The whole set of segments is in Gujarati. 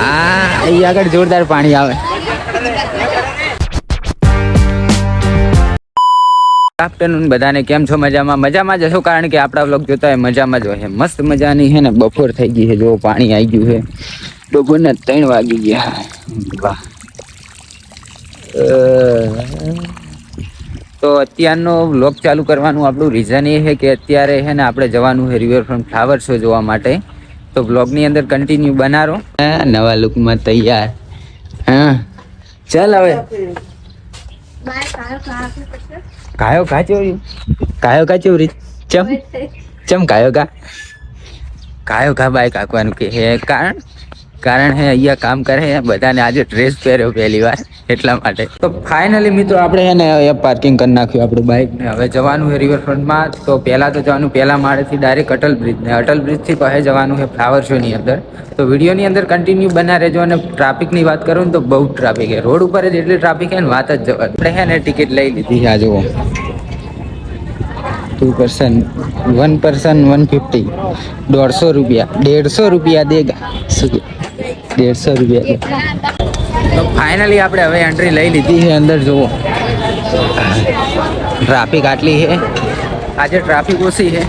આ અહીં આગળ જોરદાર પાણી આવે. આફ્ટરનૂન બધાને, કેમ છો મજામાં? મજામાં જ હશો કારણ કે આપણા વ્લોગ જોતા હોય મજામાં જ હોય. મસ્ત મજાની છે ને, બપોર થઈ ગઈ છે. જો પાણી આવી ગયું છે. બપોરના ત્રણ વાગી ગયા. વાહ. તો અત્યારનો વ્લોગ ચાલુ કરવાનું આપણું રીઝન એ છે કે અત્યારે છે ને, આપણે જવાનું છે રિવરફ્રન્ટ ફ્લાવર શો જોવા માટે. તો બ્લોગની અંદર કન્ટિન્યુ બનારો. નવા લુકમાં તૈયાર. હા. ચાલ હવે. કાયો કા કાયો કા ચોરી ચમ. ચમ કાયો કા કાયો કા બાય કાકવાનું કે હે કારણ? કારણ હે, અહીંયા કામ કરે હે, બધાને આજે ડ્રેસ પહેર્યો પહેલી વાર, એટલા માટે. તો ફાઇનલી મિત્રો, આપણે હે ને, અહીંયા પાર્કિંગ કરી નાખ્યું આપણું બાઇક ને. હવે જવાનું છે રિવરફ્રન્ટમાં તો પહેલાં તો જવાનું, પહેલા માળેથી ડાયરેક્ટ અટલ બ્રિજ ને. અટલ બ્રિજથી પછી જવાનું છે ફ્લાવર શોની અંદર. તો વિડીયોની અંદર કન્ટિન્યુ બના રહેજો અને ટ્રાફિકની વાત કરું ને તો બહુ ટ્રાફિક છે રોડ ઉપર જ એટલી ટ્રાફિક છે ને, વાત જ જવા આપણે હે ને ટિકિટ લઈ લીધી છે, આ જુઓ. Two person one person one fifty દોઢસો રૂપિયા દેડસો રૂપિયા દેગા શું? દેડસો રૂપિયા. તો ફાઇનલી આપણે હવે એન્ટ્રી લઈ લીધી છે અંદર, જુઓ. ટ્રાફિક આટલી છે. આજે ટ્રાફિક ઓછી છે.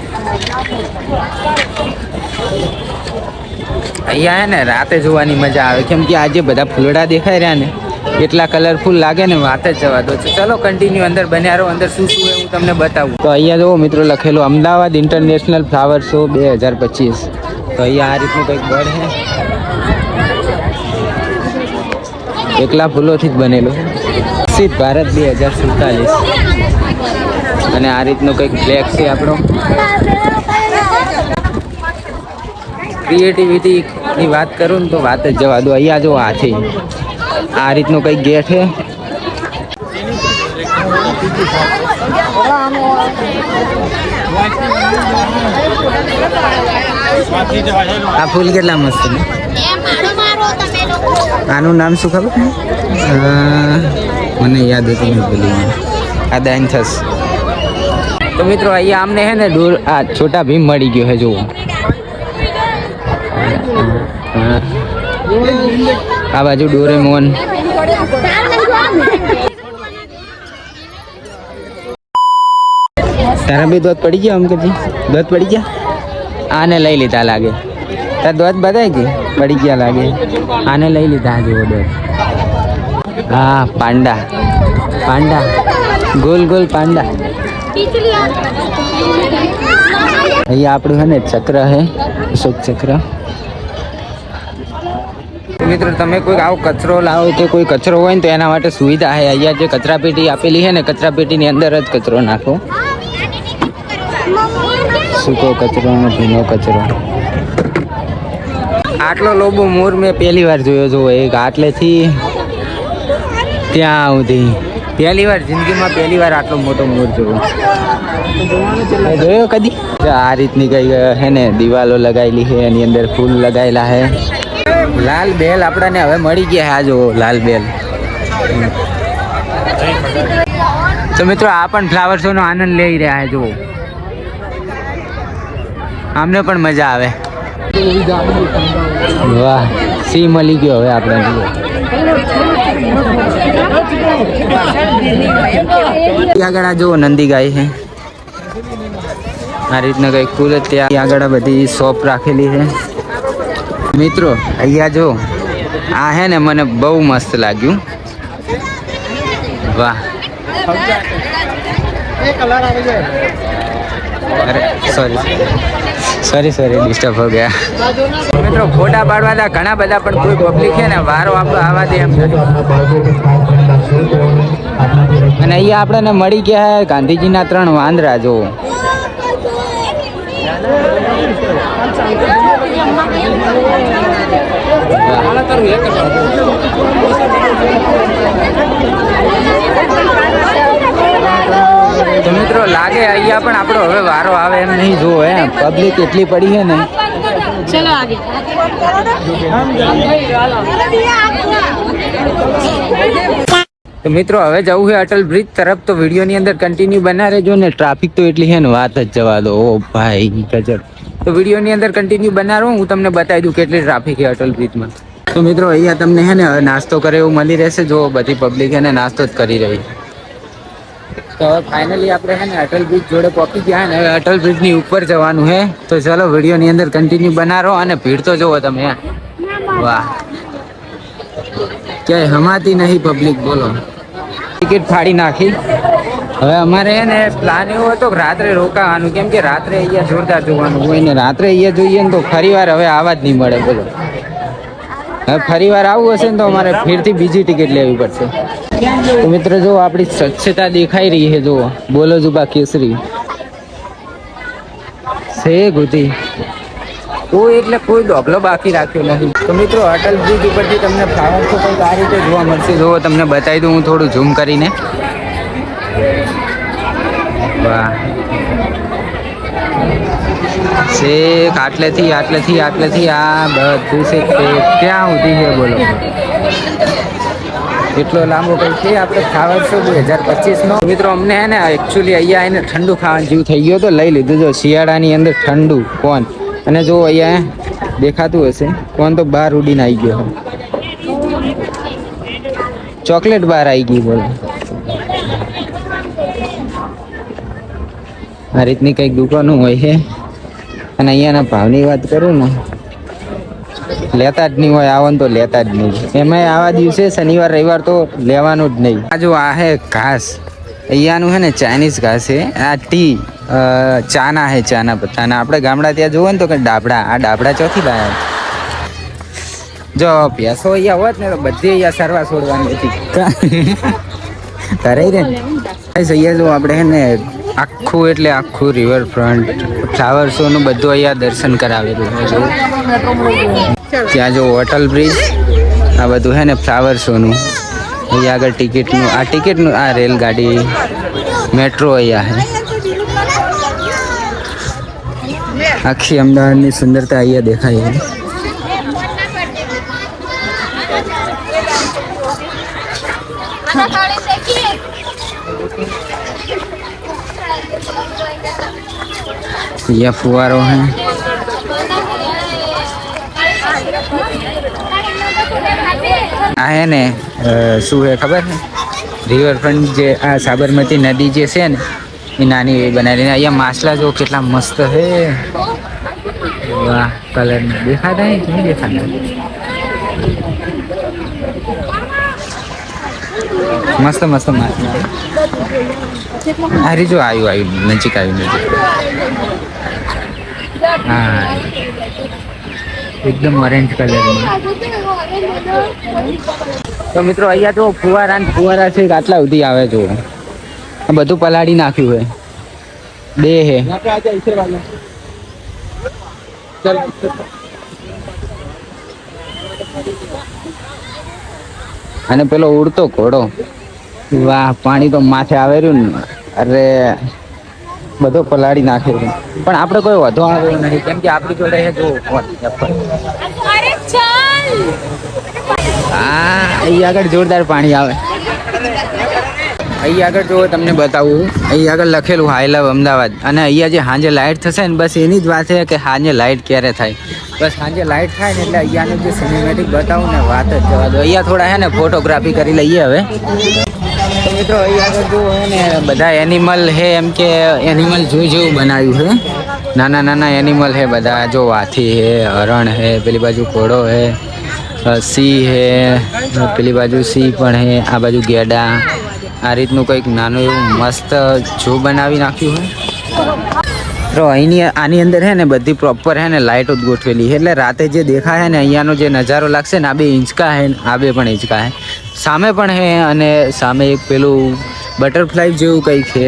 અહીંયા ને રાતે જોવાની મજા આવે. કેમ કે આજે બધા ફૂલડા દેખાઈ રહ્યા ને. એટલા કલરફુલ લાગે ને, વાત જ જવા દો ચલો કન્ટિન્યુ અંદર બન્યા રહો. અંદર શું શું હું તમને બતાવું. તો અહીંયા જુઓ મિત્રો, લખેલું અમદાવાદ ઇન્ટરનેશનલ ફ્લાવર શો બે હજાર પચીસ. તો અહીંયા આ રીતનું કંઈક બળ છે. એકલા ફૂલોથી જ બનેલું. સિદ્ધ ભારત બે હજાર સુડતાલીસ. અને આ રીતનું કંઈક ફ્લેગ છે આપણો. ક્રિએટિવિટીની વાત કરું ને તો વાત જ જવા દો. અહીંયા જો આ છે. આ રીતનું કંઈક ગેટ છે. આ ફૂલ કેટલા મસ્ત આનું નામ શું ખબર? મને યાદ હતું ગયું. આ દાંથસ તો મિત્રો અહીંયા આમને હે ને દૂર આ છોટા ભીમ મળી ગયો હે જુઓ. આ બાજુ ડોરેમોન. તારા બી દોત પડી ગયા અંકલજી? દોત પડી ગયા? આને લઈ લીધા લાગે. તાર દોત બધાય કે પડી ગયા લાગે. આને લઈ લીધા જેવો દોત. હા પાંડા. પાંડા. ગોલ ગોલ પાંડા. અહીંયા આપણું છે ને ચક્ર હે અશોક ચક્ર. મિત્રો તમે કોઈ આવો કચરો લાવો કે કોઈ કચરો હોય ને તો એના માટે સુવિધા છે અહીંયા જે કચરાપેટી આપેલી છે ને કચરાપેટીની અંદર જ કચરો નાખો. સૂકો કચરો અને ભીનો કચરો. આટલો લોબો મોર મેં પહેલી વાર જોયો જો એક આટલેથી ત્યાં સુધી. પહેલી વાર જિંદગીમાં પહેલી વાર આટલો મોટો મોર જોયો જોયો કદી? આ રીતની કઈ હે ને, દિવાલો લગાવેલી છે, એની અંદર ફૂલ લગાવેલા છે. લાલ બેલ આપણાને હવે મળી ગયા હા જો લાલ બેલ. તો મિત્રો, આ પણ ફ્લાવર શો નો આનંદ લઈ રહ્યા છે, જુઓ. આમને પણ મજા આવે. વાહ સી મળી ગયો હવે આપણે આગળ આ જુઓ નંદી ગાય છે. આ રીતના કઈ ફૂલ ત્યાં આગળ બધી શોપ રાખેલી છે. મિત્રો, અહીંયા જો આ હે ને મને બહુ મસ્ત લાગ્યું. વાહ. અરે સોરી સોરી સોરી ડિસ્ટર્બ હો ગયા. મિત્રો, ફોટા પાડવાના ઘણા બધા પણ કોઈ પબ્લિક છે ને, વારો આપણો આવા દે એમ. અને અહીંયા આપણને મળી ગયા ગાંધીજીના ત્રણ વાંદરા જો તો મિત્રો લાગે અહીંયા પણ આપણો હવે વારો આવે એમ નહીં જુઓ એમ પબ્લિક એટલી પડી છે ને. તો મિત્રો હવે જવું છે અટલ બ્રિજ તરફ તો વિડીયોની અંદર કન્ટિન્યુ બનાવે જો ને. ટ્રાફિક તો એટલી છે ને વાત જ જવા દો. ઓ ભાઈ ગજબ. તો વિડીયોની અંદર કન્ટિન્યુ બનાવો હું તમને બતાવી દઉં કેટલી ટ્રાફિક છે અટલ બ્રિજમાં. તો મિત્રો અહીંયા તમને છે ને નાસ્તો કરે એવું મળી રહેશે. જો બધી પબ્લિક છે ને નાસ્તો જ કરી રહી છે. તો હવે ફાઇનલી આપણે છે ને અટલ બ્રિજ જોડે પહોંચી ગયા ને, હવે અટલ બ્રિજની ઉપર જવાનું છે તો ચલો વિડીયોની અંદર કન્ટિન્યુ બનાવો અને ભીડ તો જોવો તમે વાહ. ક્યાંય હમાતી નહીં પબ્લિક બોલો. ટિકિટ ફાડી નાખી. હવે અમારે છે ને પ્લાન એવો હતો કે રાત્રે રોકાવાનું, કેમ કે રાત્રે અહીંયા જોરદાર જોવાનું હોય ને રાત્રે અહીંયા જોઈએ ને તો ફરી વાર હવે આવા જ નહીં મળે, બોલો. ફરી વાર આવવું હશે ને તો અમારે ફેરથી બીજી ટિકિટ લેવી પડશે. તો મિત્રો જો આપણી સ્વચ્છતા દેખાઈ રહી છે જો બોલો, જુબા કેસરી. છે ગુતી કોઈ એટલે કોઈ ડોગલો બાકી રાખ્યો નથી. તો મિત્રો, અટલ બ્રિજ ઉપરથી તમને ફ્લાવર શો કંઈક આ રીતે જોવા મળશે. જો તમને બતાવી દઉં હું થોડું ઝૂમ કરીને. વાહ. છેક આટલેથી આટલેથી આટલેથી, આ બધું છે ક્યાં સુધી છે બોલો? એટલો લાંબો છે આપણે ખાવા છો બે હજાર પચીસનો મિત્રો, અમને હે ને એકચ્યુઅલી અહીંયા એને ઠંડુ ખાવાનું જીવ થઈ ગયો તો લઈ લીધું. જો શિયાળાની અંદર ઠંડુ, કોણ? અને જો અહીંયા દેખાતું હશે, કોણ તો બહાર ઉડીને આવી ગયો. ચોકલેટ બહાર આવી ગઈ બોલો. આ રીતની કંઈક દુકાનો હોય છે. અને અહીંયાના ભાવની વાત કરું ને, લેતા જ નહીં હોય આવો ને તો લેતા જ નહીં. એમાંય આવા દિવસે શનિવાર, રવિવાર તો લેવાનું જ નહીં. આ જો આ હે ઘાસ, અહીંયાનું હે ને ચાઇનીઝ ઘાસ છે આ ટી ચાના હે, ચાના પત્તાના આપણે ગામડા ત્યાં જોવો ને તો કે ડાબડા આ ડાબડા ચોથી લાયા જો પ્યાસો અહીંયા હોત ને તો બધી અહીંયા સરવા છોડવાની હતી. કરે રે. અહીંયા જો આપણે હે ને આખું એટલે આખું રિવરફ્રન્ટ ફ્લાવર શોનું બધું અહીંયા દર્શન કરાવેલું ત્યાં જો હોટલ બ્રિજ આ બધું હે ને ફ્લાવર શોનું અહીંયા આગળ ટિકિટનું આ ટિકિટનું આ રેલગાડી મેટ્રો અહીંયા હે. આખી અમદાવાદની સુંદરતા અહીંયા દેખાય અહીંયા ફુવારો હે આ હે ને અ, શું હે ખબર છે રિવરફ્રન્ટ જે આ સાબરમતી નદી જે છે ને એ નાની એવી બનાવેલી અહીંયા માછલા જો કેટલા મસ્ત હે વાહ કલર દેખાતા હે કે નહીં દેખાતા મસ્ત મસ્ત માછલા અરે જો આવ્યું આવ્યું નજીક આવ્યું નજીક હા. એકદમ ઓરેન્જ કલરમાં તો મિત્રો, અહીંયા તો ફુવારા ને ફુવારા છે આટલા સુધી આવે જો. બધું પલાળી નાખ્યું હે બે હે અને પેલો ઉડતો ઘોડો. વાહ, પાણી તો માથે આવેલું ને. અરે. બધો પલાળી નાખે છે. પણ આપણે કોઈ વધો આવ્યો નહીં કેમ કે આપણી જોડે છે જો! આ અહીં આગળ જોરદાર પાણી આવે. અહીં આગળ જો તમને બતાવું. અહીં આગળ લખેલું હાઈ લવ અમદાવાદ. અને અહીંયા જે સાંજે લાઇટ થશે ને, બસ એની જ વાત છે કે સાંજે લાઇટ ક્યારે થાય. બસ સાંજે લાઇટ થાય ને એટલે અહીંયાનું જે સિનેમેટિક બતાવું ને વાત જ જવા દો. અહીંયા થોડા છે ને ફોટોગ્રાફી કરી લઈએ હવે. મિત્રો બધા એનિમલ હે એમ કે એનિમલ જોઈ જેવું બનાવ્યું છે. નાના નાના એનિમલ હે બધા, જો હાથી હે હરણ હે પેલી બાજુ ઘોડો હે સિંહ હે પેલી બાજુ સિંહ પણ હે આ બાજુ ગેડા. આ રીતનું કંઈક નાનું એવું મસ્ત જો બનાવી નાખ્યું હે તો અહીંની, આની અંદર હે ને બધી પ્રોપર હે ને લાઇટો ગોઠવેલી એટલે રાતે જે દેખાય ને અહીંયાનો જે નજારો લાગશે ને, આ બે ઇંચકા હે આ બે પણ ઇંચકા હે સામે પણ હે અને સામે એક પેલું બટરફ્લાય જેવું કંઈક છે.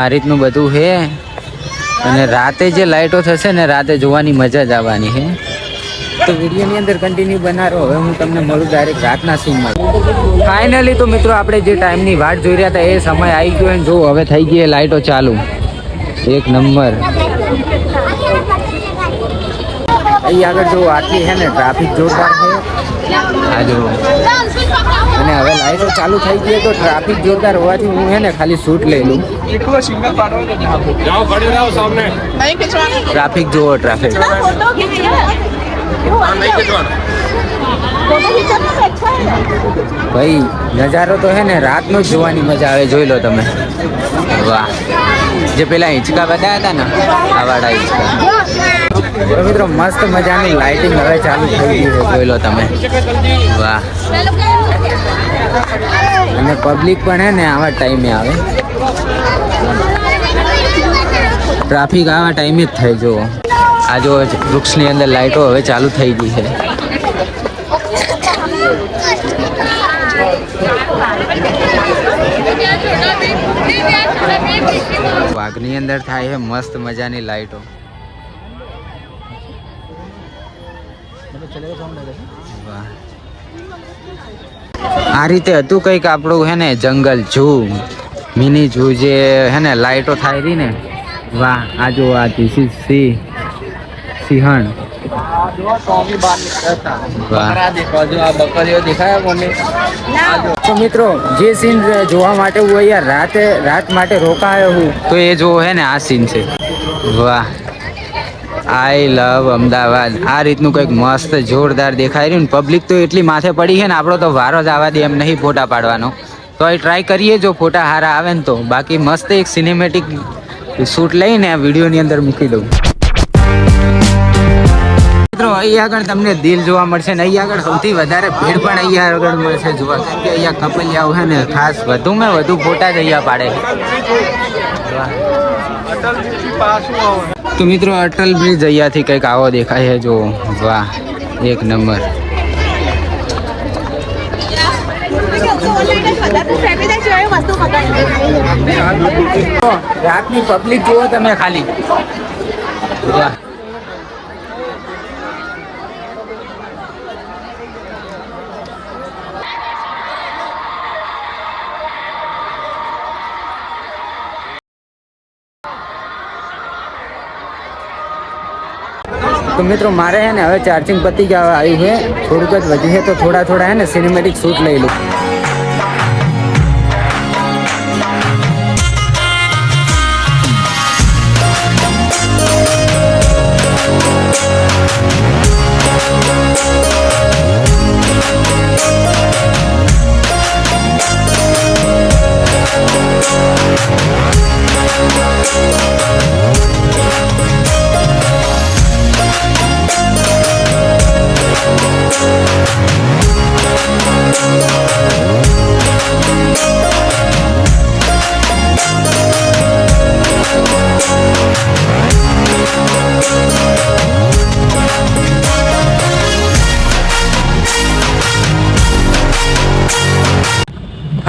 આ રીતનું બધું છે અને રાતે જે લાઇટો થશે ને રાતે જોવાની મજા જ આવવાની છે તો વિડીયોની અંદર કન્ટિન્યુ બનાવો હવે હું તમને મળું ડાયરેક્ટ રાતના સીનમાં ફાઇનલી તો મિત્રો આપણે જે ટાઈમની વાટ જોઈ રહ્યા હતા એ સમય આવી ગયો અને જો હવે થઈ ગઈ લાઇટો ચાલુ. એક નંબર. અહીં આગળ જો આટલી છે ને ટ્રાફિક જોરદાર છે આ જો. અને હવે લાઈટો ચાલુ થઈ ગઈ તો ટ્રાફિક જોરદાર હોવાથી હું હે ને ખાલી શૂટ લઈ લઉં. ટ્રાફિક જુઓ ટ્રાફિક ભાઈ, નજારો તો હે ને રાતનો જ જોવાની મજા આવે, જોઈ લો તમે. વાહ. જે પેલા હિંચકા બતાવ્યા હતા ને આવાડા હિંચકા. મિત્રો, મસ્ત મજાની લાઇટિંગ હવે ચાલુ થઈ ગઈ છે, જોઈ લો તમે. વાહ. અને પબ્લિક પણ હે ને, આવા ટાઈમે આવે. ટ્રાફિક આવા ટાઈમે જ થાય, જુઓ. આ જો વૃક્ષની અંદર લાઇટો હવે ચાલુ થઈ ગઈ છે. વાઘની અંદર થાય છે મસ્ત મજાની લાઈટો. આ રીતે હતું કંઈક આપણું હે ને, જંગલ ઝૂ મિની ઝૂ જે હે ને, લાઈટો થાય રહી ને. વાહ, આ જો આ ધીસ સિંહણ. તો મિત્રો જે સીન જોવા માટે હું અહીંયા રાતે રાત માટે રોકાયો હું. તો એ જોવો હે ને આ સીન છે. વાહ. I love Ahmedabad. આ રીતનું કંઈક મસ્ત જોરદાર દેખાય રહ્યું ને. પબ્લિક તો એટલી માથે પડી છે ને આપણો તો વારો જ આવવા દે એમ નહીં ફોટા પાડવાનો. તો એ ટ્રાય કરીએ જો ફોટા હારા આવે ને તો. બાકી મસ્ત એક સિનેમેટિક શૂટ લઈને આ વિડીયોની અંદર મૂકી દઉં. મિત્રો અહીંયા આગળ તમને દિલ જોવા મળશે ને અહીંયા આગળ સૌથી વધારે ભીડ પણ અહીંયા આગળ મળશે જોવા. કારણ કે અહીંયા કપલિયાઓ છે ને ખાસ વધુમાં વધુ ફોટા જ અહીંયા પાડે તો મિત્રો, અટલ બ્રિજ અહીંયાથી કંઈક આવો દેખાય છે જો વાહ, એક નંબર. રાતની પબ્લિક જુઓ તમે ખાલી. વાહ. તો મિત્રો મારે હે ને હવે ચાર્જિંગ પતી ગયા આવ્યું છે થોડુંક જ વધ્યું છે તો થોડા થોડા હે ને સિનેમેટિક શૂટ લઈ લઉં.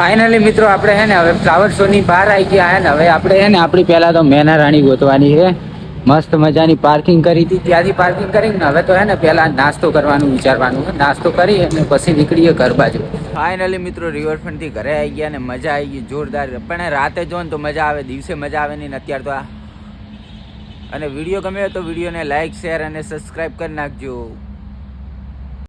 ફાઇનલી મિત્રો, આપણે હે ને હવે ફ્લાવર શો ની બહાર આવી ગયા હે ને, હવે આપણે હે ને આપણી પહેલા તો મેના રાણી ગોતવાની છે મસ્ત મજાની પાર્કિંગ કરી હતી, ત્યાંથી પાર્કિંગ કરીને હવે તો હે ને પહેલા નાસ્તો કરવાનું વિચારવાનું નાસ્તો કરી અને પછી નીકળીએ ઘર બાજુ. ફાઇનલી મિત્રો રિવરફ્રન્ટથી ઘરે આવી ગયા ને મજા આવી ગઈ, જોરદાર. પણ રાતે જો ને તો મજા આવે, દિવસે મજા આવે નહીં અત્યારે તો આ. અને વીડિયો ગમ્યો તો વિડીયોને લાઈક શેર અને સબસ્ક્રાઈબ કરી નાખજો.